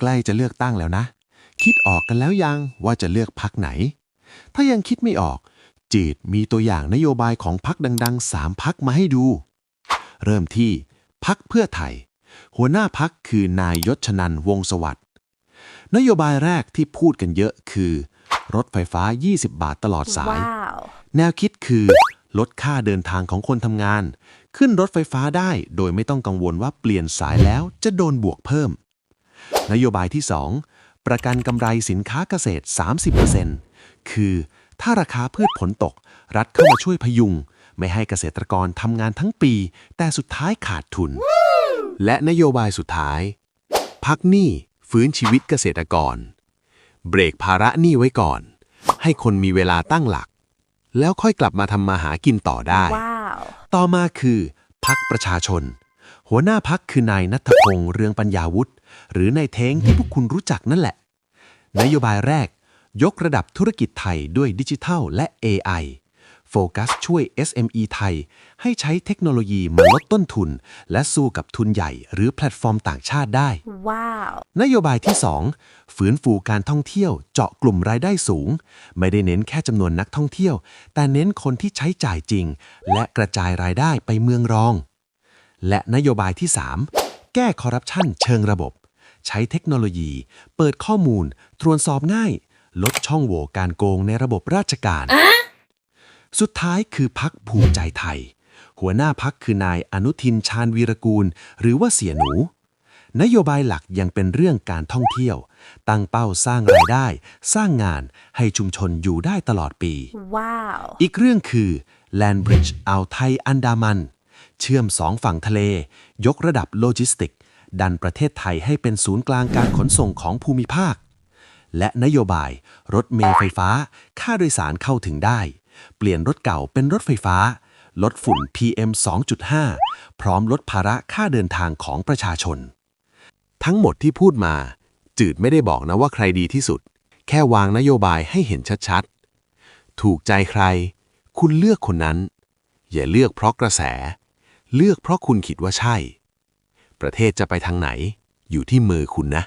ใกล้จะเลือกตั้งแล้วนะ คิดออกกันแล้วยังว่าจะเลือกพักไหน ถ้ายังคิดไม่ออกจืดมีตัวอย่างนโยบายของพักดังๆสามพักมาให้ดู เริ่มที่พักเพื่อไทย หัวหน้าพักคือนายยศชนันท์วงศ์สวัสดิ์นโยบายแรกที่พูดกันเยอะคือ รถไฟฟ้า 20 บาทตลอดสายว้าวแนวคิดคือลดค่าเดินทางของคนทำงาน ขึ้นรถไฟฟ้าได้โดยไม่ต้องกังวลว่าเปลี่ยนสายแล้วจะโดนบวกเพิ่ม นโยบายที่ 2 ประกันกำไรสินค้าเกษตร 30%คือถ้าราคาพืชผลตก รัฐเข้ามาช่วยพยุง ไม่ให้เกษตรกรทำงานทั้งปี แต่สุดท้ายขาดทุน และนโยบายสุดท้าย พักหนี้ฟื้นชีวิตเกษตรกร เบรกภาระหนี้ไว้ก่อน ให้คนมีเวลาตั้งหลัก แล้วค่อยกลับมาทำมาหากินต่อได้ว้าวต่อมาคือ พักประชาชน หัวหน้าพักคือนายนัทพงษ์เรืองปัญญาวุฒิหรือนายเท้งที่พวกคุณรู้จักนั่นแหละ นโยบายแรก ยกระดับธุรกิจไทยด้วยดิจิทัลและ AI โฟกัสช่วย SME ไทย ให้ใช้เทคโนโลยีมาลดต้นทุน และสู้กับทุนใหญ่หรือแพลตฟอร์มต่างชาติได้ ว้าว นโยบายที่2ฟื้นฟูการท่องเที่ยวเจาะกลุ่มรายได้สูง ไม่ได้เน้นแค่จำนวนนักท่องเที่ยว แต่เน้นคนที่ใช้จ่ายจริง และกระจายรายได้ไปเมืองรอง และนโยบายที่ 3 แก้คอร์รัปชันเชิงระบบ ใช้เทคโนโลยี เปิดข้อมูล ตรวจสอบง่าย ลดช่องโหว่การโกงในระบบราชการ สุดท้ายคือพักภูมิใจไทย หัวหน้าพักคือนายอนุทินชาญวีรกูล หรือว่าเสียหนู นโยบายหลักยังเป็นเรื่องการท่องเที่ยว ตั้งเป้าสร้างรายได้ สร้างงานให้ชุมชนอยู่ได้ตลอดปี ว้าว อีกเรื่องคือ Land Bridge อ่าวไทยอันดามัน เชื่อมสองฝั่งทะเล ยกระดับโลจิสติก ดันประเทศไทยให้เป็นศูนย์กลางการขนส่งของภูมิภาค และนโยบาย รถเมล์ไฟฟ้า ค่าโดยสารเข้าถึงได้ เปลี่ยนรถเก่าเป็นรถไฟฟ้า ลดฝุ่น PM 2.5 พร้อมลดภาระค่าเดินทางของประชาชน ทั้งหมดที่พูดมา จืดไม่ได้บอกนะว่าใครดีที่สุด แค่วางนโยบายให้เห็นชัดๆ ถูกใจใคร คุณเลือกคนนั้น อย่าเลือกเพราะกระแส เลือกเพราะคุณคิดว่าใช่ ประเทศจะไปทางไหน อยู่ที่มือคุณนะ